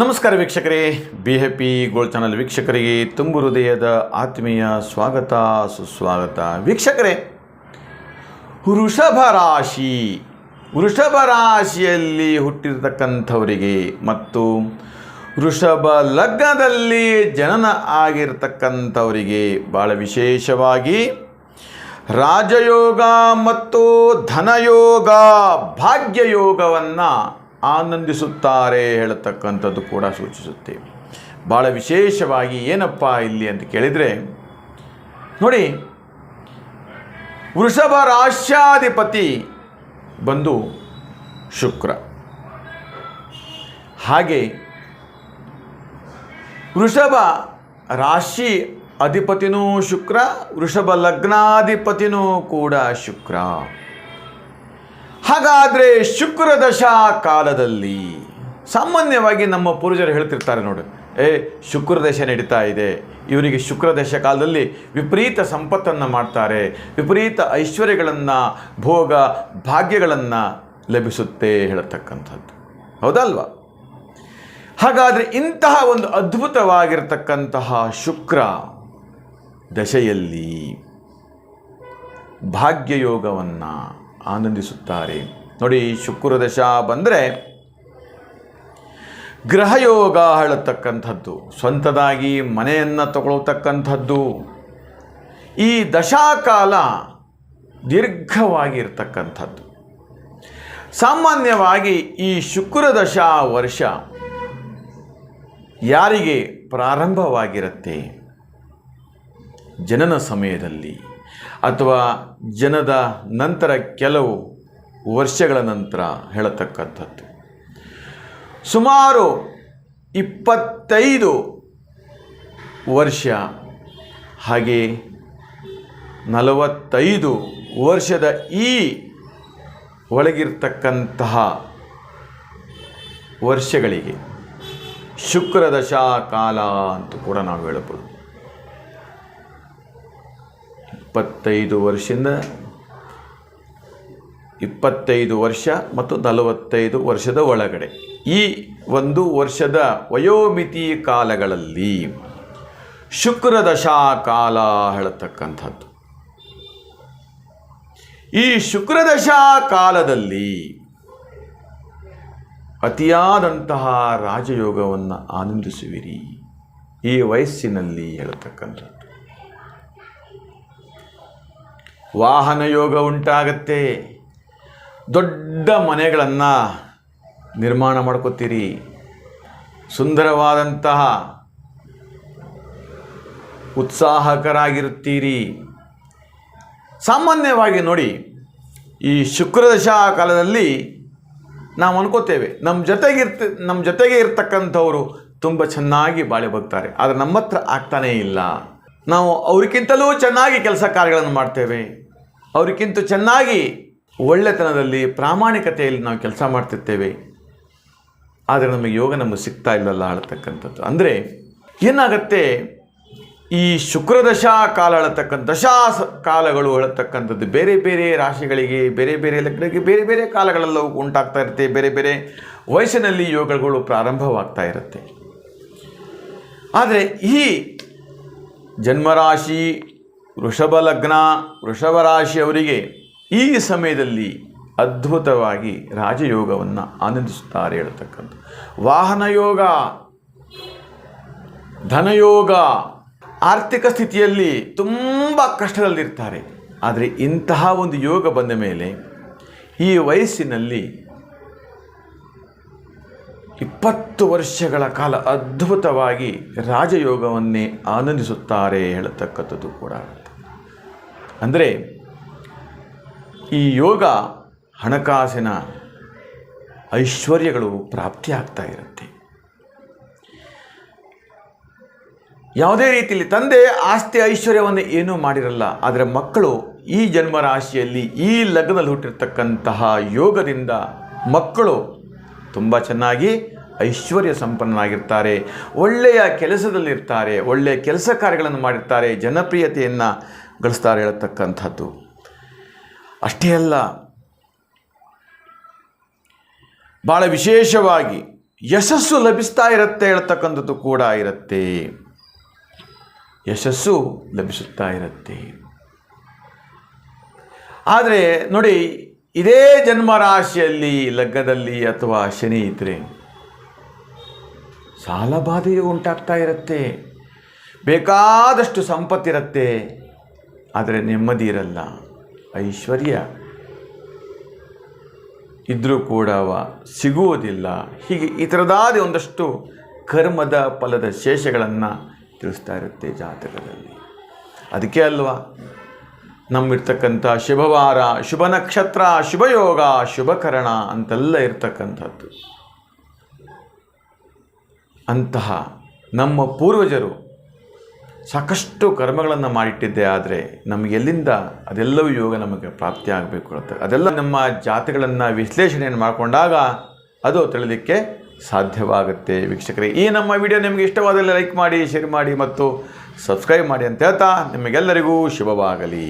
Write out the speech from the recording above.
ನಮಸ್ಕಾರ ವೀಕ್ಷಕರೇ. ಬಿ ಹೆ ಪಿ ಗೋಲ್ಡ್ ಚಾನಲ್ ವೀಕ್ಷಕರಿಗೆ ತುಂಬು ಹೃದಯದ ಆತ್ಮೀಯ ಸ್ವಾಗತ, ಸುಸ್ವಾಗತ. ವೀಕ್ಷಕರೇ, ವೃಷಭ ರಾಶಿ. ವೃಷಭ ರಾಶಿಯಲ್ಲಿ ಹುಟ್ಟಿರತಕ್ಕಂಥವರಿಗೆ ಮತ್ತು ವೃಷಭ ಲಗ್ನದಲ್ಲಿ ಜನನ ಆಗಿರತಕ್ಕಂಥವರಿಗೆ ಭಾಳ ವಿಶೇಷವಾಗಿ ರಾಜಯೋಗ ಮತ್ತು ಧನಯೋಗ, ಭಾಗ್ಯಯೋಗವನ್ನು ಆನಂದಿಸುತ್ತಾರೆ ಹೇಳತಕ್ಕಂಥದ್ದು ಕೂಡ ಸೂಚಿಸುತ್ತೆ. ಭಾಳ ವಿಶೇಷವಾಗಿ ಏನಪ್ಪ ಇಲ್ಲಿ ಅಂತ ಕೇಳಿದರೆ, ನೋಡಿ, ವೃಷಭ ರಾಶ್ಯಾಧಿಪತಿ ಬಂದು ಶುಕ್ರ. ಹಾಗೆ ವೃಷಭ ರಾಶಿ ಅಧಿಪತಿನೂ ಶುಕ್ರ, ವೃಷಭ ಲಗ್ನಾಧಿಪತಿನೂ ಕೂಡ ಶುಕ್ರ. ಹಾಗಾದರೆ ಶುಕ್ರ ದಶಾ ಕಾಲದಲ್ಲಿ ಸಾಮಾನ್ಯವಾಗಿ ನಮ್ಮ ಪೂರ್ವಜರು ಹೇಳ್ತಿರ್ತಾರೆ ನೋಡಿ, ಏ, ಶುಕ್ರ ದಶೆ ನಡೀತಾ ಇದೆ. ಇವರಿಗೆ ಶುಕ್ರ ದಶ ಕಾಲದಲ್ಲಿ ವಿಪರೀತ ಸಂಪತ್ತನ್ನು ಮಾಡ್ತಾರೆ. ವಿಪರೀತ ಐಶ್ವರ್ಯಗಳನ್ನು, ಭೋಗ ಭಾಗ್ಯಗಳನ್ನು ಲಭಿಸುತ್ತೆ, ಹೇಳತಕ್ಕಂಥದ್ದು. ಹೌದಲ್ವಾ ಹಾಗಾದರೆ ಇಂತಹ ಒಂದು ಅದ್ಭುತವಾಗಿರತಕ್ಕಂತಹ ಶುಕ್ರ ದಶೆಯಲ್ಲಿ ಭಾಗ್ಯಯೋಗವನ್ನು ಆನಂದಿಸುತ್ತಾರೆ. ನೋಡಿ, ಶುಕ್ರ ದಶ ಬಂದರೆ ಗೃಹಯೋಗ ಹೇಳತಕ್ಕಂಥದ್ದು, ಸ್ವಂತದಾಗಿ ಮನೆಯನ್ನು ತಗೊಳ್ತಕ್ಕಂಥದ್ದು. ಈ ದಶಾಕಾಲ ದೀರ್ಘವಾಗಿರ್ತಕ್ಕಂಥದ್ದು. ಸಾಮಾನ್ಯವಾಗಿ ಈ ಶುಕ್ರ ದಶಾ ವರ್ಷ ಯಾರಿಗೆ ಪ್ರಾರಂಭವಾಗಿರುತ್ತೆ? ಜನನ ಸಮಯದಲ್ಲಿ. ಅಥವಾ ಜನದ ನಂತರ ಕೆಲವು ವರ್ಷಗಳ ನಂತರ ಹೇಳತಕ್ಕಂಥದ್ದು. ಸುಮಾರು ಇಪ್ಪತ್ತೈದು ವರ್ಷ ಹಾಗೆ ನಲವತ್ತೈದು ವರ್ಷದ ಈ ಒಳಗಿರ್ತಕ್ಕಂತಹ ವರ್ಷಗಳಿಗೆ ಶುಕ್ರದಶಾ ಕಾಲ ಅಂತ ಕೂಡ ನಾವು ಹೇಳಬಹುದು. ಇಪ್ಪತ್ತೈದು ವರ್ಷದಿಂದ ಇಪ್ಪತ್ತೈದು ವರ್ಷ ಮತ್ತು ನಲವತ್ತೈದು ವರ್ಷದ ಒಳಗಡೆ. ಈ ಒಂದು ವರ್ಷದ ವಯೋಮಿತಿ ಕಾಲಗಳಲ್ಲಿ ಶುಕ್ರ ದಶಾ ಕಾಲ ಹೇಳತಕ್ಕಂಥದ್ದು. ಈ ಶುಕ್ರ ದಶಾ ಕಾಲದಲ್ಲಿ ಅತಿಯಾದಂತಹ ರಾಜಯೋಗವನ್ನು ಆನಂದಿಸುವಿರಿ. ಈ ವಯಸ್ಸಿನಲ್ಲಿ ಹೇಳತಕ್ಕಂಥದ್ದು. ವಾಹನ ಯೋಗ ಉಂಟಾಗತ್ತೆ. ದೊಡ್ಡ ಮನೆಗಳನ್ನು ನಿರ್ಮಾಣ ಮಾಡ್ಕೋತೀರಿ. ಸುಂದರವಾದಂತಹ ಉತ್ಸಾಹಕರಾಗಿರುತ್ತೀರಿ. ಸಾಮಾನ್ಯವಾಗಿ ನೋಡಿ, ಈ ಶುಕ್ರದಶಾ ಕಾಲದಲ್ಲಿ ನಾವು ಅನ್ಕೋತೇವೆ ನಮ್ಮ ಜೊತೆಗಿರ್ತ ನಮ್ಮ ಜೊತೆಗೆ ಇರ್ತಕ್ಕಂಥವರು ತುಂಬ ಚೆನ್ನಾಗಿ ಬಾಳೆ ಬಗ್ತಾರೆ. ಆದರೆ ನಮ್ಮ ಹತ್ರ ಆಗ್ತಾನೇ ಇಲ್ಲ. ನಾವು ಅವ್ರಿಗಿಂತಲೂ ಚೆನ್ನಾಗಿ ಕೆಲಸ ಕಾರ್ಯಗಳನ್ನು ಮಾಡ್ತೇವೆ. ಅವ್ರಿಗಿಂತ ಚೆನ್ನಾಗಿ ಒಳ್ಳೆತನದಲ್ಲಿ ಪ್ರಾಮಾಣಿಕತೆಯಲ್ಲಿ ನಾವು ಕೆಲಸ ಮಾಡ್ತಿರ್ತೇವೆ. ಆದರೆ ನಮಗೆ ಯೋಗ ನಮಗೆ ಸಿಗ್ತಾ ಇಲ್ಲಲ್ಲ ಅಳತಕ್ಕಂಥದ್ದು. ಅಂದರೆ ಏನಾಗತ್ತೆ? ಈ ಶುಕ್ರದಶಾ ಕಾಲ ಅಳತಕ್ಕಂಥ, ದಶಾ ಕಾಲಗಳು ಅಳತಕ್ಕಂಥದ್ದು ಬೇರೆ ಬೇರೆ ರಾಶಿಗಳಿಗೆ, ಬೇರೆ ಬೇರೆ ಲಗ್ನಕ್ಕೆ, ಬೇರೆ ಬೇರೆ ಕಾಲಗಳಲ್ಲೂ ಉಂಟಾಗ್ತಾ ಇರುತ್ತೆ. ಬೇರೆ ಬೇರೆ ವಯಸ್ಸಿನಲ್ಲಿ ಯೋಗಗಳು ಪ್ರಾರಂಭವಾಗ್ತಾ ಇರುತ್ತೆ. ಆದರೆ ಈ ಜನ್ಮರಾಶಿ, ವೃಷಭ ಲಗ್ನ, ವೃಷಭ ರಾಶಿಯವರಿಗೆ ಈ ಸಮಯದಲ್ಲಿ ಅದ್ಭುತವಾಗಿ ರಾಜಯೋಗವನ್ನು ಆನಂದಿಸುತ್ತಾರೆ ಹೇಳ್ತಕ್ಕಂಥ ವಾಹನ ಯೋಗ ಧನಯೋಗ ಆರ್ಥಿಕ ಸ್ಥಿತಿಯಲ್ಲಿ ತುಂಬ ಕಷ್ಟದಲ್ಲಿರ್ತಾರೆ. ಆದರೆ ಇಂತಹ ಒಂದು ಯೋಗ ಬಂದ ಮೇಲೆ ಈ ವಯಸ್ಸಿನಲ್ಲಿ ಇಪ್ಪತ್ತು ವರ್ಷಗಳ ಕಾಲ ಅದ್ಭುತವಾಗಿ ರಾಜಯೋಗವನ್ನೇ ಆನಂದಿಸುತ್ತಾರೆ ಹೇಳತಕ್ಕಂಥದ್ದು ಕೂಡ. ಅಂದರೆ ಈ ಯೋಗ ಹಣಕಾಸಿನ ಐಶ್ವರ್ಯಗಳು ಪ್ರಾಪ್ತಿಯಾಗ್ತಾ ಇರುತ್ತೆ. ಯಾವುದೇ ರೀತಿಯಲ್ಲಿ ತಂದೆ ಆಸ್ತಿ ಐಶ್ವರ್ಯವನ್ನು ಏನೂ ಮಾಡಿರಲ್ಲ, ಆದರೆ ಮಕ್ಕಳು ಈ ಜನ್ಮರಾಶಿಯಲ್ಲಿ ಈ ಲಗ್ನದಲ್ಲಿ ಹುಟ್ಟಿರ್ತಕ್ಕಂತಹ ಯೋಗದಿಂದ ಮಕ್ಕಳು ತುಂಬ ಚೆನ್ನಾಗಿ ಐಶ್ವರ್ಯ ಸಂಪನ್ನಾಗಿರ್ತಾರೆ ಒಳ್ಳೆಯ ಕೆಲಸದಲ್ಲಿರ್ತಾರೆ, ಒಳ್ಳೆಯ ಕೆಲಸ ಕಾರ್ಯಗಳನ್ನು ಮಾಡಿರ್ತಾರೆ, ಜನಪ್ರಿಯತೆಯನ್ನು ಗಳಿಸ್ತಾರೆ ಹೇಳತಕ್ಕಂಥದ್ದು. ಅಷ್ಟೇ ಅಲ್ಲ ಭಾಳ ವಿಶೇಷವಾಗಿ ಯಶಸ್ಸು ಲಭಿಸ್ತಾ ಇರುತ್ತೆ ಹೇಳ್ತಕ್ಕಂಥದ್ದು ಕೂಡ ಇರುತ್ತೆ. ಯಶಸ್ಸು ಲಭಿಸುತ್ತಾ ಇರುತ್ತೆ. ಆದರೆ ನೋಡಿ ಇದೇ ಜನ್ಮ ರಾಶಿಯಲ್ಲಿ, ಲಗ್ನದಲ್ಲಿ ಅಥವಾ ಶನಿ ಇದ್ದರೆ ಸಾಲಬಾಧೆಯು ಉಂಟಾಗ್ತಾ ಇರುತ್ತೆ. ಬೇಕಾದಷ್ಟು ಸಂಪತ್ತಿರುತ್ತೆ ಆದರೆ ನೆಮ್ಮದಿ ಇರಲ್ಲ. ಐಶ್ವರ್ಯ ಇದ್ದರೂ ಕೂಡ ಸಿಗುವುದಿಲ್ಲ. ಹೀಗೆ ಈ ಥರದಾದ ಒಂದಷ್ಟು ಕರ್ಮದ ಫಲದ ಶೇಷಗಳನ್ನು ತಿಳಿಸ್ತಾ ಇರುತ್ತೆ ಜಾತಕದಲ್ಲಿ. ಅದಕ್ಕೆ ಅಲ್ವಾ? ನಮ್ಮಿರ್ತಕ್ಕಂಥ ಶುಭವಾರ, ಶುಭ ನಕ್ಷತ್ರ ಶುಭಯೋಗ ಶುಭಕರಣ ಅಂತೆಲ್ಲ ಇರ್ತಕ್ಕಂಥದ್ದು. ಅಂತಹ ನಮ್ಮ ಪೂರ್ವಜರು ಸಾಕಷ್ಟು ಕರ್ಮಗಳನ್ನು ಮಾಡಿಟ್ಟಿದ್ದೆ ಆದರೆ ನಮಗೆ ಎಲ್ಲಿಂದ ಅದೆಲ್ಲವೂ ಯೋಗ ನಮಗೆ ಪ್ರಾಪ್ತಿ ಆಗಬೇಕು ಅಂತ. ಅದೆಲ್ಲ ನಮ್ಮ ಜಾತಿಗಳನ್ನು ವಿಶ್ಲೇಷಣೆಯನ್ನು ಮಾಡಿಕೊಂಡಾಗ ಅದು ತಿಳಿಲಿಕ್ಕೆ ಸಾಧ್ಯವಾಗುತ್ತೆ ವೀಕ್ಷಕರೇ. ಈ ನಮ್ಮ ವಿಡಿಯೋ ನಿಮಗೆ ಇಷ್ಟವಾದಲ್ಲಿ ಲೈಕ್ ಮಾಡಿ ಶೇರ್ ಮಾಡಿ ಮತ್ತು ಸಬ್ಸ್ಕ್ರೈಬ್ ಮಾಡಿ ಅಂತ ಹೇಳ್ತಾ ನಿಮಗೆಲ್ಲರಿಗೂ ಶುಭವಾಗಲಿ.